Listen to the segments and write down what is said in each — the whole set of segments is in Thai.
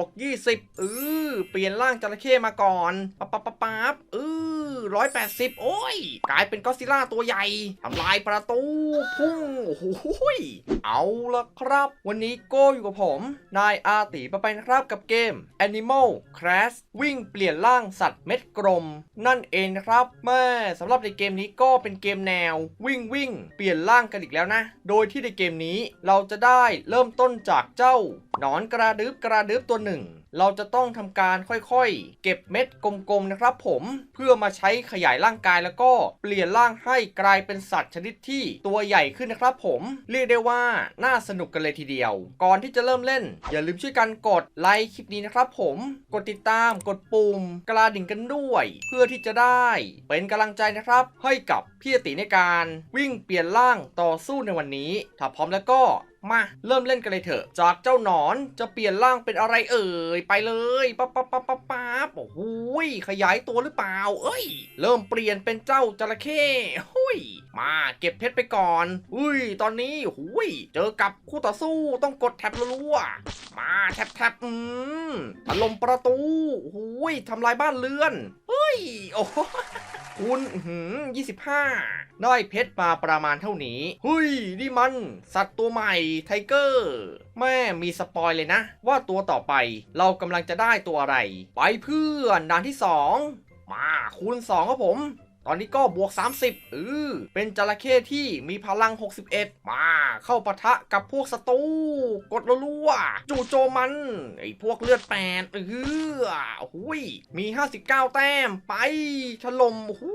วก 20เออเปลี่ยนร่างจระเข้มาก่อนปั๊บปั๊บปั๊บปั๊บเออ ร้อยแปดสิบโอ้ย กลายเป็นก็อดซิล่าตัวใหญ่ทำลายประตู พุ่งโอ้โหเอาละครับ วันนี้โก้อยู่กับผม นายอาติปไปนะครับกับเกม Animal Crash วิ่งเปลี่ยนร่างสัตว์เม็ดกลม นั่นเองนะครับแม่สำหรับในเกมนี้ก็เป็นเกมแนว วิ่งวิ่งเปลี่ยนร่างกันอีกแล้วนะ โดยที่ในเกมนี้เราจะได้เริ่มต้นจากเจ้า หนอนกระดึบกระดึบตัวหนึ่ง เราจะต้องทำการค่อยๆ เก็บเม็ดกลมๆนะครับผมเพื่อมาใช้ขยายร่างกายแล้วก็เปลี่ยนร่างให้กลายเป็นสัตว์ชนิดที่ตัวใหญ่ขึ้นนะครับผมเรียกได้ว่าน่าสนุกกันเลยทีเดียว ก่อนที่จะเริ่มเล่น อย่าลืมช่วยกันกดไลค์คลิปนี้นะครับผมกดติดตามกดปุ่มกระดิ่งกันด้วย เพื่อที่จะได้เป็นกำลังใจนะครับ ให้กับพี่ติในการวิ่งเปลี่ยนร่างต่อสู้ในวันนี้ ถ้าพร้อมแล้วก็ มาเริ่มเล่นกันเลยเถอะ จากเจ้าหนอนจะเปลี่ยนร่างเป็นอะไรเอ่ยไปเลยปั๊บปั๊บปั๊บปั๊บปั๊บโอ้โหยขยายตัวหรือเปล่า เอ้ย เริ่มเปลี่ยนเป็นเจ้าจระเข้หุยมาเก็บเพชรไปก่อน อุ้ย ตอนนี้หุยเจอกับคู่ต่อสู้ต้องกดแท็บรัวมาแท็บแท็บอืมถล่มประตูหุยทำลายบ้านเรือนเฮ้ยโอ้ โหคุณยี่สิบห้าได้เพชรมาประมาณเท่านี้เฮ้ยนี่มัน สัตว์ตัวใหม่ไทเกอร์ แม่มีสปอยเลยนะ ว่าตัวต่อไปเรากำลังจะได้ตัวอะไร ไปเพื่อนด่านที่ 2 มาคูณ2ครับผม อนนี้ก็บวก 30เออเป็นจระเข้ที่มีพลัง 61 มา เข้าปะทะกับพวกศัตรูกดรัวๆจู่โจมมัน ไอพวกเลือดแปดเออหุยมี 59 แต้มไปถล่มหู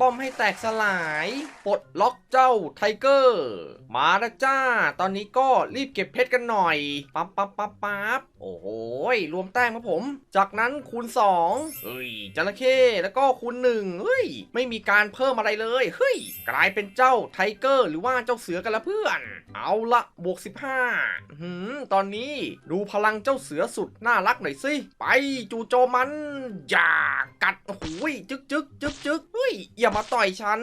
ป้อมให้แตกสลาย ปลดล็อกเจ้าไทเกอร์ มาแล้วจ้า ตอนนี้ก็รีบเก็บเพชรกันหน่อย ปั๊บปั๊บปั๊บปั๊บโอ้โหยรวมแต้มครับผม จากนั้นคูณ2เฮ้ยจระเข้แล้วก็คูณ1เฮ้ย ไม่มีการเพิ่มอะไรเลย เฮ้ย กลายเป็นเจ้าไทเกอร์ หรือว่าเจ้าเสือกันละเพื่อน เอาละบวก 15หืมตอนนี้ดูพลังเจ้าเสือสุดน่ารักหน่อยสิ ไปจู่โจมมัน อย่ากัดโอ้ยจึกจึกจึกจึกเฮ้ยอย่ามาต่อยฉัน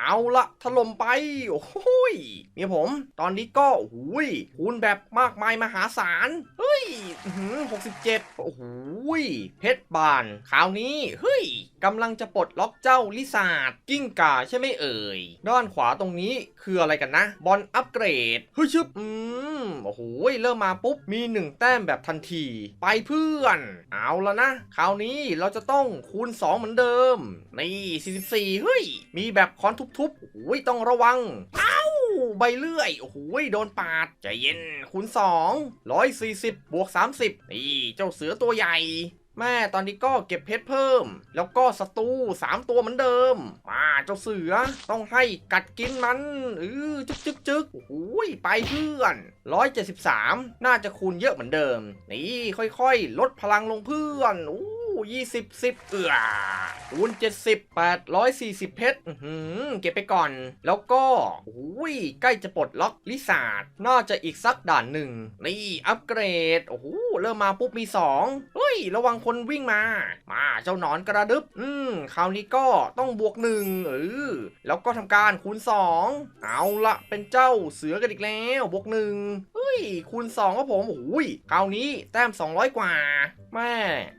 เอาละถล่มไป โอ้ยเมียผม ตอนนี้ก็โอ้โหยคูณแบบมากมายมหาศาล เฮ้ยหกสิบเจ็ดโอ้โหยเพชรบาน คราวนี้ เฮ้ย กำลังจะปลดล็อกเจ้าลิซาร์ดกิ้งก่าใช่ไหมเอ่ย ด้านขวาตรงนี้คืออะไรกันนะ บอลอัปเกรดเฮ้ยชึบอืมโอ้โหเริ่มมาปุ๊บ มีหนึ่งแต้มแบบทันที ไปเพื่อน เอาแล้วนะ คราวนี้เราจะต้องคูณ 2 เหมือนเดิม นี่ 44 เฮ้ย มีแบบค้อนทุบๆโอ้ยต้องระวัง เอ้าใบเลื่อย โอ้โหยโดนปาด ใจเย็นคูณ 2 140 บวก 30 นี่ เจ้าเสือตัวใหญ่ แม่ตอนนี้ก็เก็บเพชรเพิ่ม แล้วก็ศัตรู3ตัวเหมือนเดิม มาเจ้าเสือต้องให้กัดกินมันเออจึ๊กจึกจึกโอ้ยไปเพื่อน173น่าจะคูณเยอะเหมือนเดิม นี่ค่อยๆ ลดพลังลงเพื่อนอู้ยี่สิบสิบเอือคูณเจ็ดสิบแปดร้อยสี่สิบเพชรหือเก็บไปก่อน แล้วก็โอ้ยใกล้จะปลดล็อกลิซาร์ดน่าจะอีกสักด่านหนึ่งนี่อัปเกรดโอ้โหเริ่มมาปุ๊บมีสอง ย ระวังคนวิ่งมา มาเจ้าหนอนกระดึบ อืม คราวนี้ก็ต้องบวกหนึ่งเออ แล้วก็ทำการคูณ 2 เอาละเป็นเจ้าเสือกันอีกแล้ว บวกหนึ่งเฮ้ย คูณ2ก็ผมโอ้ยคราวนี้แต้ม 200 กว่า แม่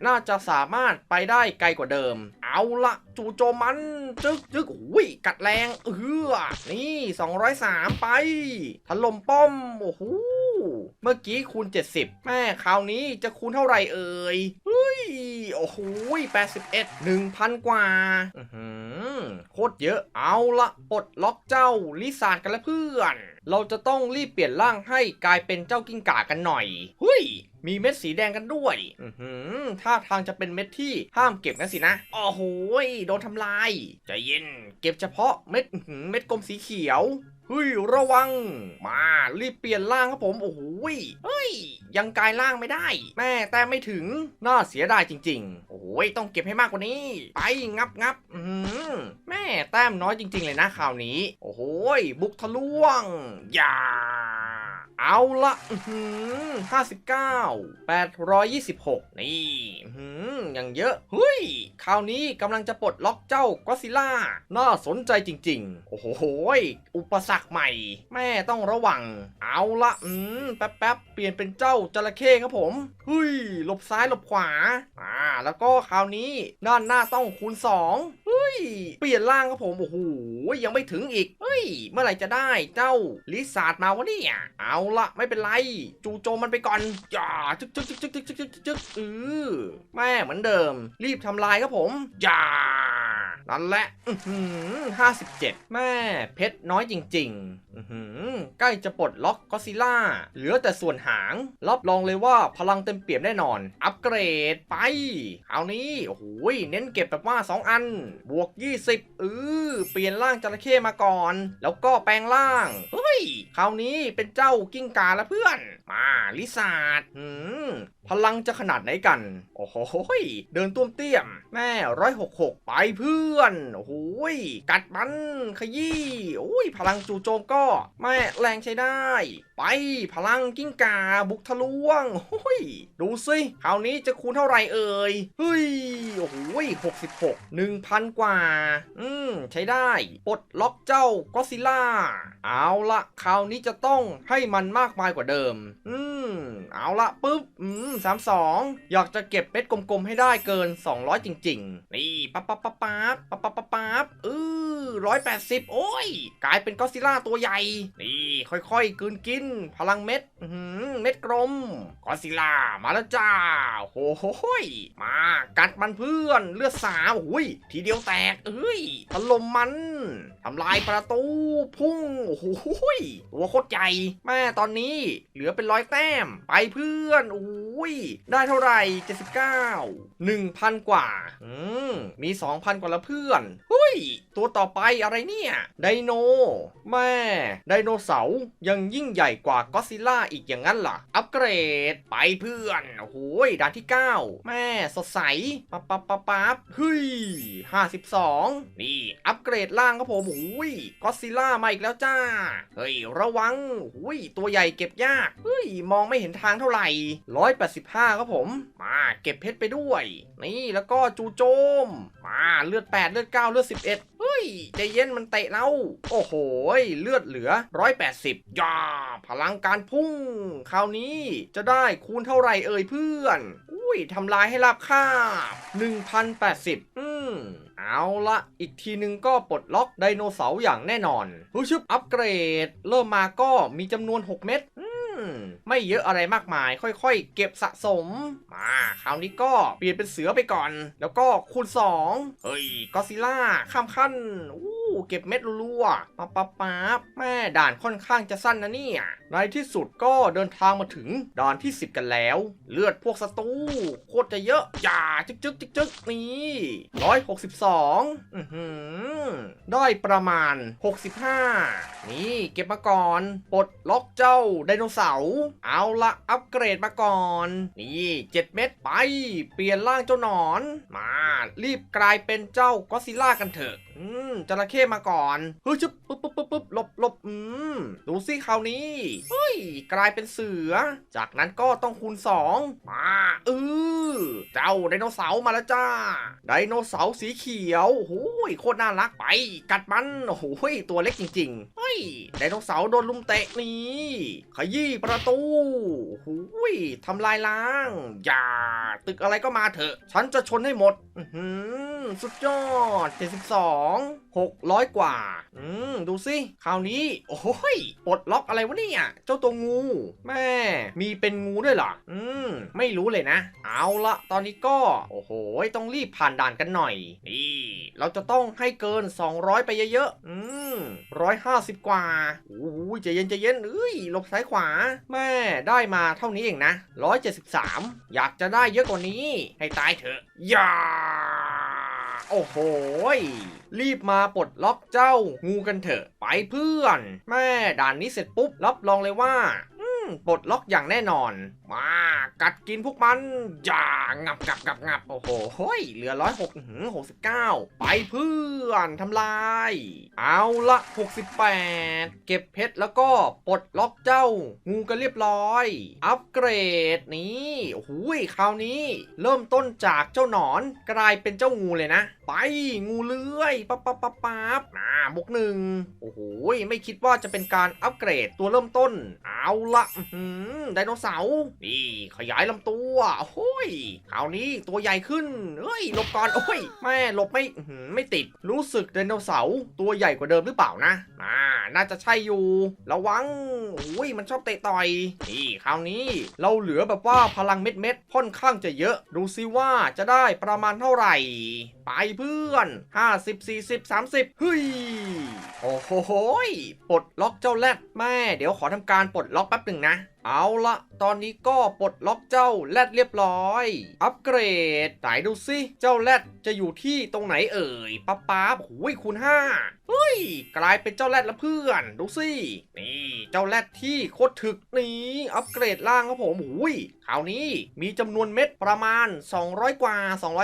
น่าจะสามารถไปได้ไกลกว่าเดิม เอาละจู่โจมมัน จึกจึกอุ้ยกัดแรงเออนี่ 203 ไปถล่มป้อม โอ้โหเมื่อกี้คูณ 70 แม่คราวนี้จะคูณเท่าไหร่เอ่ยเฮ้ย โอ้โห81 1,000 กว่าโคตรเยอะเอาละปลดล็อกเจ้าลิซาร์ดกันแล้วเพื่อน เราจะต้องรีบเปลี่ยนร่างให้กลายเป็นเจ้ากิ้งก่ากันหน่อยเฮ้ย มีเม็ดสีแดงกันด้วย อือหือท่าทางจะเป็นเม็ดที่ห้ามเก็บกันสินะ โอ้โหยโดนทำลาย ใจเย็น เก็บเฉพาะเม็ดอื้อหือเม็ดกลมสีเขียวเฮ้ยระวัง มารีบเปลี่ยนร่างครับผมโอ้โหยเฮ้ย ยังกลายร่างไม่ได้ แม่แต่ไม่ถึงน่าเสียดายจริง ๆ โอ้โหยต้องเก็บให้มากกว่านี้ ไปงับงับอือหือแม่แต้มน้อยจริง ๆ เลยนะคราวนี้ โอ้โหยบุกทะลวงอย่า เอาละหือห้าสิบเก้าแปดร้อยยี่สิบหกนี่อื้อหืออย่างเยอะเฮ้ยคราวนี้กำลังจะปลดล็อกเจ้าก็ซิล่า น่าสนใจจริง ๆ โอ้โหยอุปสรรคใหม่ แม่ต้องระวัง เอาละอืมแป๊บๆ เปลี่ยนเป็นเจ้าจระเข้ครับผมเฮ้ยหลบซ้ายหลบขวา อ่า แล้วก็คราวนี้ด้านหน้าต้องคูณสองเฮ้ย เปลี่ยนร่างครับผมโอ้โหยังไม่ถึงอีกเฮ้ย เมื่อไหร่จะได้เจ้าลิซาร์ดมาวะเนี่ยเอาละไม่เป็นไร จูโจมมันไปก่อนอย่าจึ๊กจึ๊กจึ๊กจึ๊กจึ๊กจึ๊กอือแม่เหมือนเดิม รีบทำลายครับผมอย่านั่นแหละห้าสิบเจ็ดแม่เพชรน้อยจริง ๆ ใกล้จะปลดล็อกก็ซิล่า เหลือแต่ส่วนหาง รับรองเลยว่าพลังเต็มเปี่ยมแน่นอน อัปเกรดไปคราวนี้ โอ้โหเน้นเก็บแบบว่า 2 อัน บวก 20เออเปลี่ยนร่างจระเข้มาก่อน แล้วก็แปลงร่าง เฮ้ย คราวนี้เป็นเจ้ากิ้งกาแล้วเพื่อน มาลิซาร์ดหืมพลังจะขนาดไหนกัน โอ้โหเดินต้วมเตี้ยม แม่ร้อยหกหกไปเพื่อน โอ้โหยกัดมันขยี้โอ้ยพลังจู่โจมก็แม่แรงใช้ได้ ไปพลังกิ้งกาบุกทะลวงหุยดูสิคราวนี้จะคูณเท่าไหร่เอ่ยเฮ้ยโอ้โหหกสิบหกหนึ่งพันกว่า อืมใช้ได้ปลดล็อกเจ้าก็ซิล่า เอาละคราวนี้จะต้องให้มันมากมายกว่าเดิม อืมเอาละปุ๊บอืมสามสองอยากจะเก็บเป็ดกลมๆให้ได้เกิน 200 จริง ๆ นี่ปั๊บปั๊บปั๊บปั๊บปั๊บปั๊บปั๊เออร้อยแปดสิบโอ้ย กลายเป็นก็ซิล่าตัวใหญ่นี่ค่อยๆกลืนกิน พลังเม็ดหือเม็ดกลมกอซิล่ามาแล้วจ้าโอ้โหมากัดมันเพื่อนเลือดสามโอ้ยทีเดียวแตกเอ้ยถล่มมันทำลายประตูพุ่งโอ้โหยตัวโคตรใหญ่แม่ตอนนี้เหลือเป็นร้อยแต้ม ไปเพื่อนโอ้ ย ได้เท่าไหร่ 79 1,000 กว่า อืม มี 2,000 กว่าล้วเพื่อนเฮ้ย ตัวต่อไปอะไรเนี่ย ไดโน แม่ ไดโนเสาร์ยังยิ่งใหญ่กว่าก็อดซิล่าอีกอย่างนั้นล่ะ อัปเกรด ไปเพื่อน โอ้โหยด่านที่ 9 แม่ สดใส ปั๊บปั๊บปั๊บปั๊บเฮ้ย52 นี่ อัปเกรดล่างครับผมโอ้ยก็อดซิล่ามาอีกแล้วจ้า เฮ้ย ระวังโอ้ย ตัวใหญ่เก็บยาก เฮ้ย มองไม่เห็นทางเท่าไหร่185ครับผม มาเก็บเพชรไปด้วย นี่แล้วก็จูโจม มาเลือด 8 เลือด 9 เลือด 11 เฮ้ยใจเย็นมันเตะเรา โอ้โห เลือดเหลือ 180ย่าพลังการพุ่ง คราวนี้จะได้คูณเท่าไหร่เอ่ยเพื่อน อุ้ยทำลายให้ราบคาบ1,080 อืมเอาละอีกทีนึงก็ปลดล็อกไดโนเสาร์อย่างแน่นอนผู้ชึบอัปเกรด เริ่มมาก็มีจำนวน 6 เม็ดอื ไม่เยอะอะไรมากมาย ค่อยๆ เก็บสะสม มาคราวนี้ก็เปลี่ยนเป็นเสือไปก่อน แล้วก็คูณ2เฮ้ยก็ซิล่าข้ามขั้นอู้ เก็บเม็ดรัวๆปั๊บปั๊บปั๊บแม่ด่านค่อนข้างจะสั้นนะเนี่ย ในที่สุดก็เดินทางมาถึงด่านที่ 10 กันแล้ว เลือดพวกศัตรูโคตรจะเยอะอย่าจึ๊กจึ๊กจึ๊กจึ๊กนี่ร้อยหกสิบสองได้ประมาณ 65 นี่เก็บมาก่อน ปลดล็อกเจ้าไดโนเสาร์เอาละอัปเกรดมาก่อน นี่7เม็ดไป เปลี่ยนร่างเจ้าหนอน มารีบกลายเป็นเจ้าก็อซิล่ากันเถอะ อืมจระเข้มาก่อน เฮ้ยชึบปุ๊บปุ๊บปุ๊บปุ๊บหลบหลบอืมดูสิคราวนี้เฮ้ยกลายเป็นเสือ จากนั้นก็ต้องคูณ2มาเออเจ้าไดโนเสาร์มาแล้วจ้า ไดโนเสาร์สีเขียวโอ้โหโคตรน่ารักไป กัดมันโอ้โหตัวเล็กจริงๆเฮ้ยไดโนเสาร์โดนลุมเตะนี่ขยี้ประตูโอ้โหทำลายล้าง อย่า ตึกอะไรก็มาเถอะ ฉันจะชนให้หมด อื สุดยอด 72 600 กว่า อืม ดูสิ คราวนี้ โอ้ย ปลดล็อกอะไรวะเนี่ย เจ้าตัวงู แม่ มีเป็นงูด้วยเหรอ อืม ไม่รู้เลยนะ เอาละตอนนี้ก็ โอ้โห ต้องรีบผ่านด่านกันหน่อย นี่ เราจะต้องให้เกิน 200 ไปเยอะๆ อืม 150 กว่าโอ้ยใจเย็นใจเย็นเอ้ยหลบซ้ายขวา แม่ ได้มาเท่านี้เองนะ 173 อยากจะได้เยอะกว่านี้ ให้ตายเถอะอย่า โอ้โหรีบมาปลดล็อกเจ้างูกันเถอะ ไปเพื่อน แม่ด่านนี้เสร็จปุ๊บรับรองเลยว่า ปลดล็อกอย่างแน่นอน มากัดกินพวกมันอย่างับงับงับงับโอ้โหเฮ้เหลือร้อยหกหกสิบเก้าไปเพื่อนทำลาย เอาละ68เก็บเพชรแล้วก็ปลดล็อกเจ้า งูกันเรียบร้อย อัปเกรดนี่โอ้โหคราวนี้ เริ่มต้นจากเจ้าหนอนกลายเป็นเจ้างูเลยนะ ไปงูเลื้อยปั๊บปั๊บปั๊บปั๊บอ่าบุกหนึ่งโอ้โหไม่คิดว่าจะเป็นการอัปเกรดตัวเริ่มต้น เอาละไดโนเสาร์นี่ขยายลำตัวโอ้ยคราวนี้ตัวใหญ่ขึ้นเฮ้ยหลบก่อนโอ้ยแม่หลบไม่ไม่ติด รู้สึกไดโนเสาร์ตัวใหญ่กว่าเดิมหรือเปล่านะอ่าน่าจะใช่อยู่ระวังอุ้ยมันชอบเตะต่อยนี่คราวนี้ เราเหลือแบบว่าพลังเม็ดเม็ดค่อนข้างจะเยอะ ดูซิว่าจะได้ประมาณเท่าไหร่ ไปเพื่อน 50 40 30เฮ้ยโอ้โหปลดล็อกเจ้าแรดแม่ เดี๋ยวขอทำการปลดล็อกแป๊บหนึ่งนะเอาละตอนนี้ก็ปลดล็อกเจ้าแรดเรียบร้อย อัปเกรดไหนดูสิ เจ้าแรดจะอยู่ที่ตรงไหนเอ่ยป๊าป๊าบหุยคูณ5เฮ้ย กลายเป็นเจ้าแรดแล้วเพื่อน ดูสิ นี่ เจ้าแรดที่โคตรถึกนี้ อัปเกรดล่างครับผมหุยคราวนี้มีจำนวนเม็ดประมาณ 200 กว่า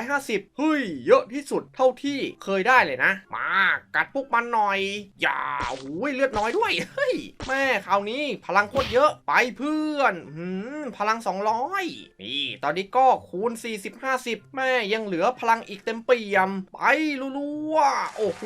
250 เฮ้ย เยอะที่สุดเท่าที่เคยได้เลยนะ มากัดพวกมันหน่อย อย่าหุยเลือดน้อยด้วย เฮ้ย แม่คราวนี้พลังโคตรเยอะไปเพื่อนหืมพลัง 200 นี่ ตอนนี้ก็คูณ 40 50 แม่ยังเหลือพลังอีกเต็มเปี่ยม ไปรัวๆโอ้โห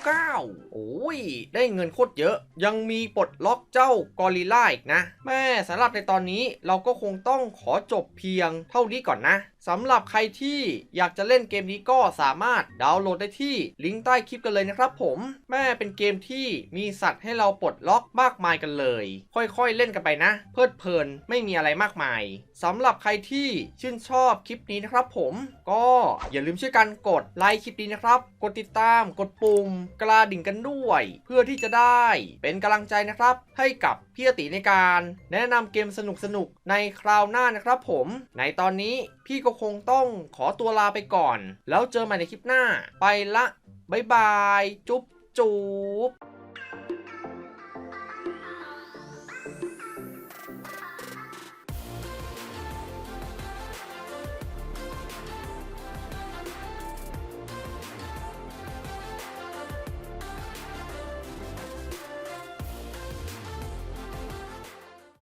99 โอ้ย ได้เงินโคตรเยอะ ยังมีปลดล็อกเจ้ากอริลล่าอีกนะ แม่สำหรับในตอนนี้เราก็คงต้องขอจบเพียงเท่านี้ก่อนนะ สำหรับใครที่อยากจะเล่นเกมนี้ก็สามารถดาวน์โหลดได้ที่ลิงก์ใต้คลิปกันเลยนะครับผมแม่เป็นเกมที่มีสัตว์ให้เราปลดล็อกมากมายกันเลย ค่อยๆเล่นกันไปนะ เพลิดเพลินไม่มีอะไรมากมายสำหรับใครที่ชื่นชอบคลิปนี้นะครับผมก็อย่าลืมช่วยกันกดไลค์คลิปนี้นะครับ กดติดตามกดปุ่มกระดิ่งกันด้วย เพื่อที่จะได้เป็นกำลังใจนะครับ ให้กับพี่อติในการ แนะนำเกมสนุกๆในคราวหน้านะครับผมในตอนนี้พี่ก็คงต้องขอตัวลาไปก่อน แล้วเจอใหม่ในคลิปหน้า ไปละ บ๊ายบาย จุ๊บจุ๊บ